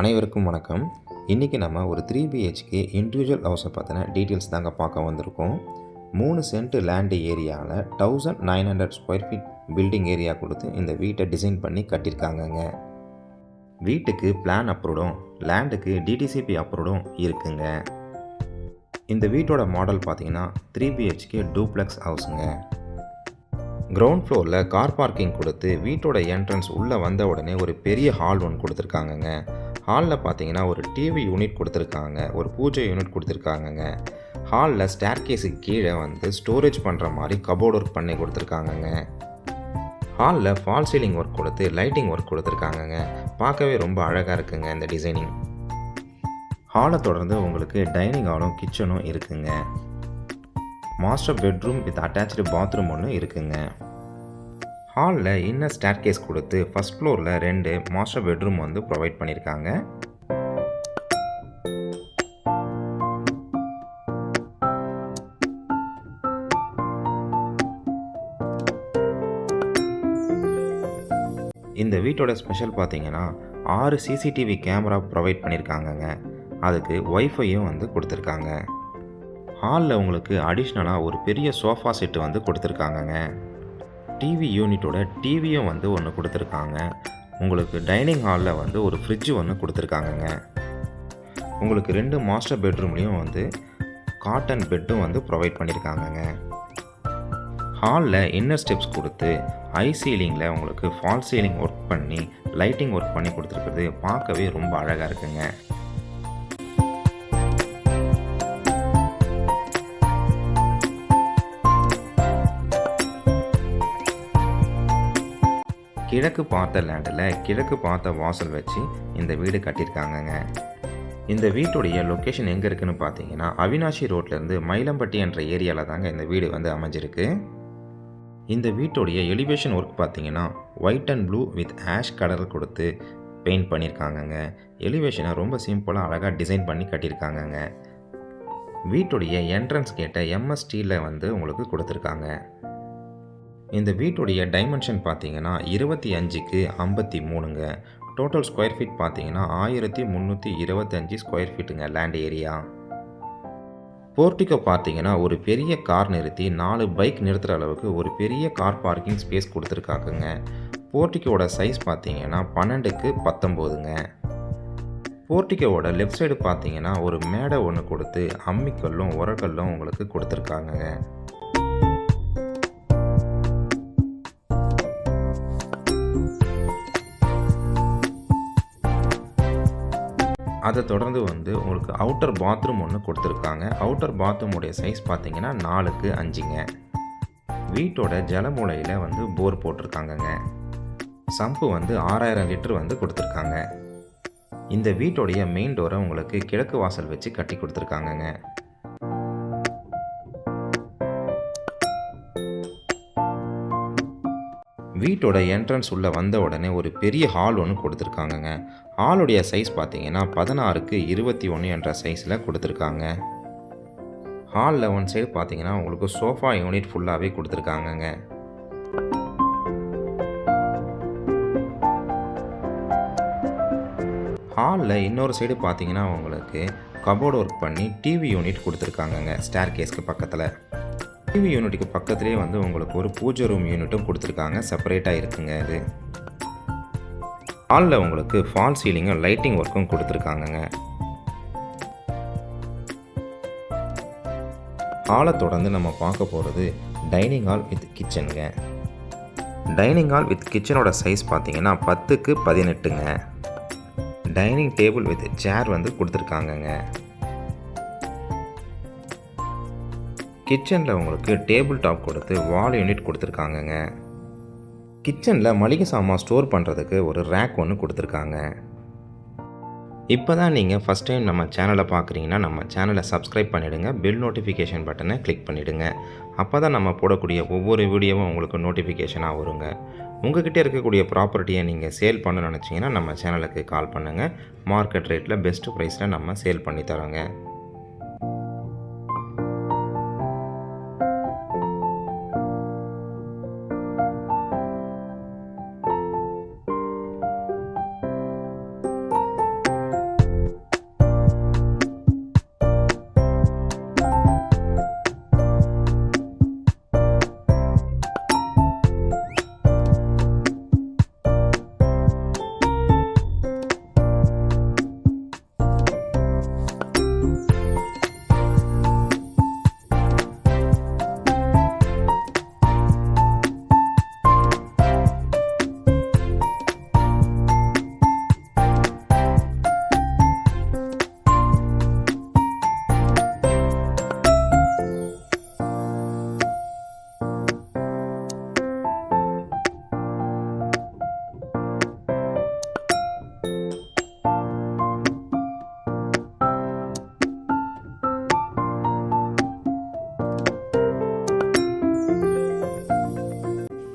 அனைவருக்கும் வணக்கம். இன்றைக்கி நம்ம ஒரு த்ரீ பிஹெச்கே இண்டிவிஜுவல் ஹவுஸை பற்றின டீட்டெயில்ஸ் தாங்க பார்க்க வந்திருக்கோம். மூணு சென்ட் லேண்டு ஏரியாவில் thousand nine hundred square feet building area கொடுத்து இந்த வீட்டை டிசைன் பண்ணி கட்டியிருக்காங்கங்க. வீட்டுக்கு பிளான் அப்ரூவ்டும் லேண்டுக்கு டிடிசிபி அப்ரூவ்டும் இருக்குங்க. இந்த வீட்டோட மாடல் பார்த்தீங்கன்னா த்ரீ பிஹெச்கே டூப்ளெக்ஸ் ஹவுஸுங்க கிரவுண்ட் ஃப்ளோரில் கார் பார்க்கிங் கொடுத்து வீட்டோட என்ட்ரன்ஸ் உள்ளே வந்த உடனே ஒரு பெரிய ஹால் ஒன்று கொடுத்துருக்காங்கங்க. ஹாலில் பார்த்தீங்கன்னா ஒரு டிவி யூனிட் கொடுத்துருக்காங்க. ஒரு பூஜை யூனிட் கொடுத்துருக்காங்கங்க. ஹாலில் ஸ்டேர் கேஸுக்கு கீழே வந்து ஸ்டோரேஜ் பண்ணுற மாதிரி கபோர்ட் ஒர்க் பண்ணி கொடுத்துருக்காங்கங்க. ஹாலில் ஃபால் சீலிங் ஒர்க் கொடுத்து லைட்டிங் ஒர்க் கொடுத்துருக்காங்கங்க. பார்க்கவே ரொம்ப அழகாக இருக்குங்க இந்த டிசைனிங் ஹாலை தொடர்ந்து உங்களுக்கு டைனிங் ஹாலும் கிச்சனும் இருக்குங்க. Master bedroom with attach bathroom ஒன்று இருக்குங்க. ஹாலில் இன்னர் ஸ்டேர் கேஸ் கொடுத்து ஃபஸ்ட் ஃப்ளோரில் ரெண்டு மாஸ்டர் பெட்ரூம் வந்து ப்ரொவைட் பண்ணியிருக்காங்க. இந்த வீட்டோட ஸ்பெஷல் பார்த்தீங்கன்னா ஆறு சிசிடிவி கேமரா ப்ரொவைட் பண்ணியிருக்காங்கங்க. அதுக்கு ஒய்ஃபையும் வந்து கொடுத்துருக்காங்க. ஹாலில் உங்களுக்கு அடிஷ்னலாக ஒரு பெரிய சோஃபா செட்டு வந்து கொடுத்துருக்காங்கங்க. டிவி யூனிட்டோட டிவியும் வந்து ஒன்று கொடுத்துருக்காங்க. உங்களுக்கு டைனிங் ஹாலில் வந்து ஒரு ஃப்ரிட்ஜு ஒன்று கொடுத்துருக்காங்கங்க. உங்களுக்கு ரெண்டு மாஸ்டர் பெட்ரூம்லேயும் வந்து காட்டன் பெட்டும் வந்து ப்ரொவைட் பண்ணியிருக்காங்கங்க ஹாலில் இன்னர் ஸ்டெப்ஸ் கொடுத்து ஐ சீலிங்கில் உங்களுக்கு ஃபால் சீலிங் ஒர்க் பண்ணி லைட்டிங் ஒர்க் பண்ணி கொடுத்துருக்குறது பார்க்கவே ரொம்ப அழகாக இருக்குங்க. கிழக்கு பார்த்த லேண்டில் கிழக்கு பார்த்த வாசல் வச்சு இந்த வீடு கட்டியிருக்காங்கங்க. இந்த வீட்டுடைய லொக்கேஷன் எங்கே இருக்குன்னு பார்த்தீங்கன்னா அவினாஷி ரோட்லேருந்து மயிலம்பட்டி என்ற ஏரியாவில் தாங்க இந்த வீடு வந்து அமைஞ்சிருக்கு. இந்த வீட்டுடைய எலிவேஷன் ஒர்க் பார்த்தீங்கன்னா white and blue with ash colour கொடுத்து பெயிண்ட் பண்ணியிருக்காங்கங்க. எலிவேஷனை ரொம்ப சிம்பிளாக அழகாக டிசைன் பண்ணி கட்டியிருக்காங்கங்க. வீட்டுடைய என்ட்ரன்ஸ் கேட்டை எம்எஸ் ஸ்டீலில் வந்து உங்களுக்கு கொடுத்துருக்காங்க. இந்த வீட்டுடைய டைமென்ஷன் பார்த்தீங்கன்னா இருபத்தி அஞ்சுக்கு ஐம்பத்தி மூணுங்க. டோட்டல் ஸ்கொயர் ஃபீட் பார்த்தீங்கன்னா ஆயிரத்தி முந்நூற்றி இருபத்தஞ்சி ஸ்கொயர் ஃபீட்டுங்க லேண்ட் ஏரியா போர்ட்டிக்கோ பார்த்தீங்கன்னா ஒரு பெரிய கார் நிறுத்தி நாலு பைக் நிறுத்துகிற அளவுக்கு ஒரு பெரிய கார் பார்க்கிங் ஸ்பேஸ் கொடுத்துருக்காக்குங்க போர்ட்டிக்கோட சைஸ் பார்த்தீங்கன்னா பன்னெண்டுக்கு பத்தொம்போதுங்க. போர்ட்டிக்கோவோட லெஃப்ட் சைடு பார்த்தீங்கன்னா ஒரு மேடை ஒன்று கொடுத்து அம்மிக்கல்லும் உரக்கல்லும் உங்களுக்கு கொடுத்துருக்காங்கங்க. அதை தொடர்ந்து வந்து உங்களுக்கு அவுட்டர் பாத்ரூம் ஒன்று கொடுத்துருக்காங்க. அவுட்டர் பாத்ரூமுடைய சைஸ் பார்த்தீங்கன்னா நாலுக்கு அஞ்சுங்க. வீட்டோட ஜலமூலையில் வந்து போர் போட்டிருக்காங்கங்க. சம்பு வந்து ஆறாயிரம் லிட்டர் வந்து கொடுத்துருக்காங்க. இந்த வீட்டோடைய மெயின் டோரை உங்களுக்கு கிழக்கு வாசல் வச்சு கட்டி கொடுத்துருக்காங்கங்க. வீட்டோட என்ட்ரன்ஸ் உள்ளே வந்த உடனே ஒரு பெரிய ஹால் ஒன்று கொடுத்துருக்காங்கங்க. ஹாலுடைய சைஸ் பார்த்தீங்கன்னா பதினாறுக்கு இருபத்தி ஒன்று என்ற சைஸில் கொடுத்துருக்காங்க. ஹாலில் ஒன் சைடு பார்த்தீங்கன்னா உங்களுக்கு சோஃபா யூனிட் ஃபுல்லாகவே கொடுத்துருக்காங்கங்க. ஹாலில் இன்னொரு சைடு பார்த்தீங்கன்னா உங்களுக்கு கபோர்டு ஒர்க் பண்ணி டிவி யூனிட் கொடுத்துருக்காங்கங்க ஸ்டேர் கேஸ்க்கு பக்கத்தில். டிவி யூனிட்டுக்கு பக்கத்துலேயே வந்து உங்களுக்கு ஒரு பூஜை ரூம் யூனிட்டும் கொடுத்துருக்காங்க. செப்பரேட்டாக இருக்குங்க இது. ஹாலில் உங்களுக்கு ஃபால் சீலிங்கும் லைட்டிங் ஒர்க்கும் கொடுத்துருக்காங்கங்க. ஹாலை தொடர்ந்து நம்ம பார்க்க போகிறது டைனிங் ஹால் வித் கிச்சனுங்க டைனிங் ஹால் வித் கிச்சனோட சைஸ் பார்த்தீங்கன்னா பத்துக்கு பதினெட்டுங்க. டைனிங் டேபிள் வித் சேர் வந்து கொடுத்துருக்காங்கங்க. கிச்சனில் உங்களுக்கு டேபிள் டாப் கொடுத்து வால் யூனிட் கொடுத்துருக்காங்கங்க. கிச்சனில் மளிகை சாமான் ஸ்டோர் பண்ணுறதுக்கு ஒரு ரேக் ஒன்று கொடுத்துருக்காங்க. இப்போ தான் நீங்கள் ஃபஸ்ட் டைம் நம்ம சேனலை பார்க்குறீங்கன்னா நம்ம சேனலை சப்ஸ்கிரைப் பண்ணிவிடுங்க பெல் நோட்டிஃபிகேஷன் பட்டனை கிளிக் பண்ணிவிடுங்க அப்போ தான் நம்ம போடக்கூடிய ஒவ்வொரு வீடியோவும் உங்களுக்கு நோட்டிஃபிகேஷனாக வருங்க. உங்ககிட்ட இருக்கக்கூடிய ப்ராப்பர்ட்டியை நீங்கள் சேல் பண்ண நினச்சிங்கன்னா நம்ம சேனலுக்கு கால் பண்ணுங்கள் மார்க்கெட் ரேட்டில் பெஸ்ட் ப்ரைஸில் நம்ம சேல் பண்ணி தரோங்க.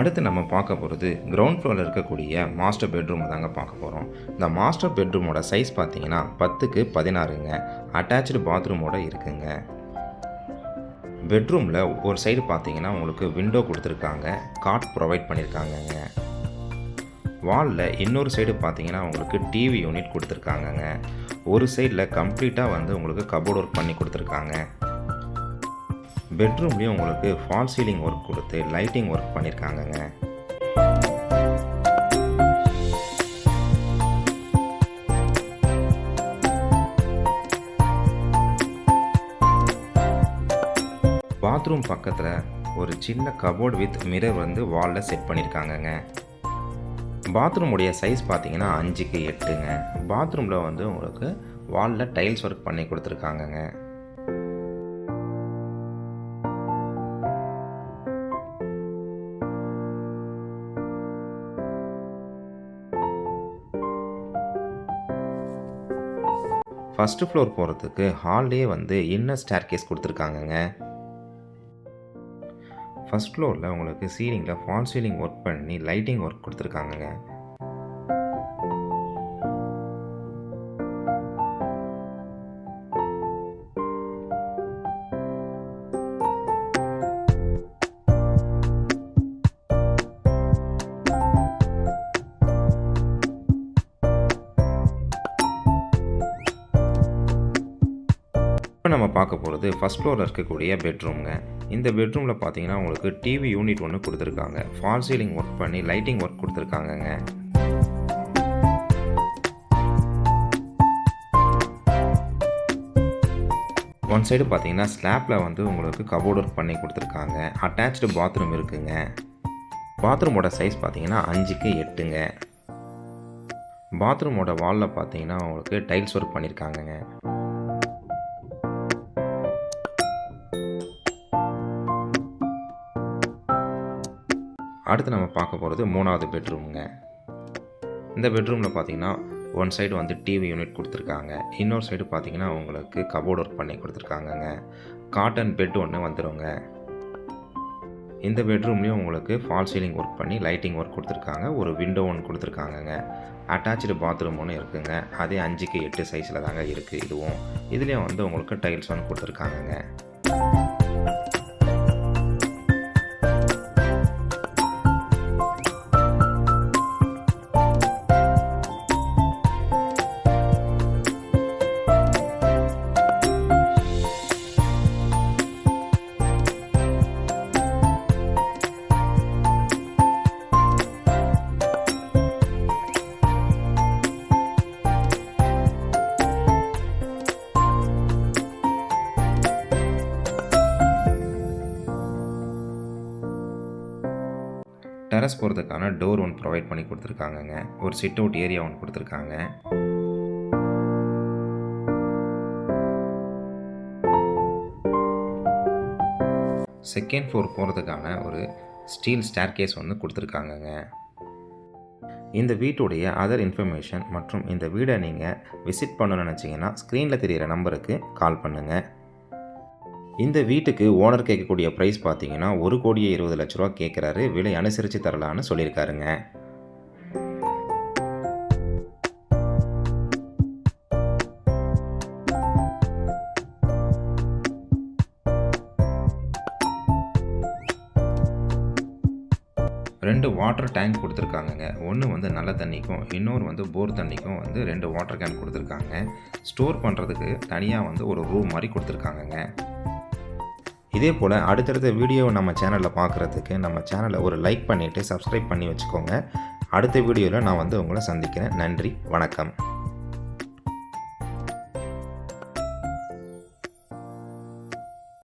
அடுத்து நம்ம பார்க்க போகிறது கிரவுண்ட் ஃப்ளோரில் இருக்கக்கூடிய மாஸ்டர் பெட்ரூமை தாங்க பார்க்க போகிறோம் இந்த மாஸ்டர் பெட்ரூமோட சைஸ் பார்த்தீங்கன்னா பத்துக்கு பதினாறுங்க. அட்டாச்சு பாத்ரூமோட இருக்குங்க. பெட்ரூமில் ஒரு சைடு பார்த்தீங்கன்னா உங்களுக்கு விண்டோ கொடுத்துருக்காங்க. காட் ப்ரொவைட் பண்ணியிருக்காங்கங்க வாலில் இன்னொரு சைடு பார்த்தீங்கன்னா உங்களுக்கு டிவி யூனிட் கொடுத்துருக்காங்கங்க. ஒரு சைடில் கம்ப்ளீட்டாக வந்து உங்களுக்கு கபோர்ட் ஒர்க் பண்ணி கொடுத்துருக்காங்க. பெட்ரூம்லேயும் உங்களுக்கு ஃபால் சீலிங் ஒர்க் கொடுத்து லைட்டிங் ஒர்க் பண்ணியிருக்காங்கங்க பாத்ரூம் பக்கத்தில் ஒரு சின்ன கபோர்டு வித் மிரர் வந்து வாலில் செட் பண்ணியிருக்காங்கங்க பாத்ரூமுடைய சைஸ் பார்த்தீங்கன்னா அஞ்சுக்கு எட்டுங்க. பாத்ரூமில் வந்து உங்களுக்கு வாலில் டைல்ஸ் ஒர்க் பண்ணி கொடுத்துருக்காங்கங்க. ஃபஸ்ட்டு ஃப்ளோர் போகிறதுக்கு ஹால்லே வந்து இன்னர் ஸ்டேர் கேஸ் கொடுத்துருக்காங்கங்க. ஃபஸ்ட் ஃப்ளோரில் உங்களுக்கு சீலிங்கில் ஃபால் சீலிங் ஒர்க் பண்ணி லைட்டிங் ஒர்க் கொடுத்துருக்காங்கங்க. நம்ம பார்க்க போகிறது ஃபஸ்ட் ஃப்ளோரில் இருக்கக்கூடிய பெட்ரூம்ங்க இந்த பெட்ரூமில் பார்த்தீங்கன்னா உங்களுக்கு டிவி யூனிட் ஒன்று கொடுத்துருக்காங்க. ஃபால் சீலிங் ஒர்க் பண்ணி லைட்டிங் ஒர்க் கொடுத்துருக்காங்கங்க. ஒன் சைடு பார்த்தீங்கன்னா ஸ்லாப்பில் வந்து உங்களுக்கு கபோர்ட் ஒர்க் பண்ணி கொடுத்துருக்காங்க. அட்டாச்சு பாத்ரூம் இருக்குங்க. பாத்ரூமோட சைஸ் பார்த்தீங்கன்னா அஞ்சுக்கு எட்டுங்க. பாத்ரூமோட வாலில் பார்த்தீங்கன்னா உங்களுக்கு டைல்ஸ் ஒர்க் பண்ணியிருக்காங்கங்க அடுத்து நம்ம பார்க்க போகிறது மூணாவது பெட்ரூமுங்க இந்த பெட்ரூமில் பார்த்தீங்கன்னா ஒன் சைடு வந்து டிவி யூனிட் கொடுத்துருக்காங்க. இன்னொரு சைடு பார்த்தீங்கன்னா உங்களுக்கு கபோர்ட் ஒர்க் பண்ணி கொடுத்துருக்காங்கங்க. காட்டன் பெட் ஒன்று வந்துடுங்க இந்த பெட்ரூம்லேயும் உங்களுக்கு ஃபால் சீலிங் ஒர்க் பண்ணி லைட்டிங் ஒர்க் கொடுத்துருக்காங்க. ஒரு விண்டோ ஒன்று கொடுத்துருக்காங்கங்க. அட்டாச்சு பாத்ரூம் ஒன்று இருக்குங்க. அதே அஞ்சுக்கு எட்டு சைஸில் தாங்க இருக்குது இதுவும். இதுலேயும் வந்து உங்களுக்கு டைல்ஸ் ஒன்று கொடுத்துருக்காங்கங்க. டெரஸ் போகிறதுக்கான டோர் ஒன்று ப்ரொவைட் பண்ணி கொடுத்துருக்காங்கங்க. ஒரு சிட் அவுட் ஏரியா ஒன்று கொடுத்துருக்காங்க. செகண்ட் ஃப்ளோர் போகிறதுக்கான ஒரு ஸ்டீல் ஸ்டேர் கேஸ் ஒன்று கொடுத்துருக்காங்கங்க. இந்த வீட்டுடைய அதர் இன்ஃபர்மேஷன் மற்றும் இந்த வீடை நீங்கள் விசிட் பண்ணணும்னு நினச்சிங்கன்னா ஸ்க்ரீனில் தெரிகிற நம்பருக்கு கால் பண்ணுங்கள் இந்த வீட்டுக்கு ஓனர் கேட்கக்கூடிய ப்ரைஸ் பார்த்தீங்கன்னா ஒரு கோடியே இருபது லட்ச ரூபா கேட்குறாரு. விலை அனுசரித்து தரலான்னு சொல்லியிருக்காருங்க. ரெண்டு வாட்டர் டேங்க் கொடுத்துருக்காங்கங்க. ஒன்று வந்து நல்ல தண்ணிக்கும் இன்னொரு வந்து போர் தண்ணிக்கும் வந்து ரெண்டு வாட்டர் கேன் கொடுத்துருக்காங்க. ஸ்டோர் பண்ணுறதுக்கு தனியாக வந்து ஒரு ரூம் மாதிரி கொடுத்துருக்காங்கங்க. இதே போல் அடுத்தடுத்த வீடியோ நம்ம சேனலில் பார்க்குறதுக்கு நம்ம சேனலை ஒரு லைக் பண்ணிவிட்டு சப்ஸ்கிரைப் பண்ணி வச்சுக்கோங்க. அடுத்த வீடியோவில் நான் வந்து உங்களை சந்திக்கிறேன். நன்றி வணக்கம்.